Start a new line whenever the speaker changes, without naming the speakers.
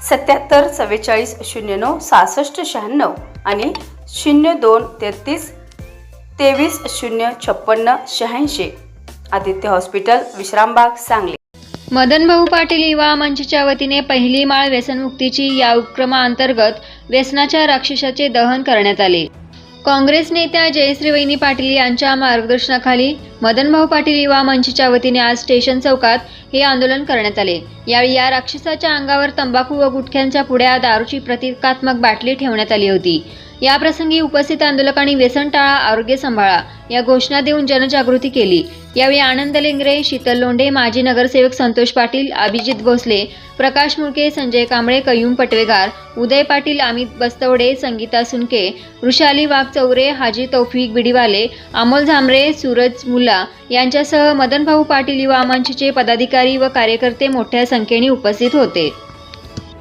सत्याहत्तर चव्वेचाळीस शून्य नऊ सहासष्ट शहाण्णव आणि शून्य दोन तेहतीस तेवीस शून्य छप्पन्न शहाऐंशी. आदित्य हॉस्पिटल विश्रामबाग सांगली.
मदन भाऊ पाटील युवा मंचच्या वतीने पहिली माळ व्यसनमुक्तीची या उपक्रमाअंतर्गत व्यसनाच्या राक्षसाचे दहन करण्यात आले. काँग्रेस नेत्या जयश्री वहिनी पाटील यांच्या मार्गदर्शनाखाली मदन भाऊ पाटील युवा मंचच्या वतीने आज स्टेशन चौकात हे आंदोलन करण्यात आले. यावेळी या राक्षसाच्या अंगावर तंबाखू व गुटख्यांच्या पुढ्या दारूची प्रतिकात्मक बाटली ठेवण्यात आली होती. याप्रसंगी उपस्थित आंदोलकांनी व्यसन टाळा आरोग्य सांभाळा या घोषणा देऊन जनजागृती केली. यावेळी आनंद लेंगरे शीतल लोंढे माजी नगरसेवक संतोष पाटील अभिजित भोसले प्रकाश मुळके संजय कांबळे कयूम पटवेगार उदय पाटील अमित बस्तवडे संगीता सुनके वृषाली वाघचौरे हाजी तौफिक बिडीवाले अमोल झांबरे सूरज मुल्ला यांच्यासह मदनभाऊ पाटील युवा मंचचे पदाधिकारी व कार्यकर्ते मोठ्या संख्येने उपस्थित होते.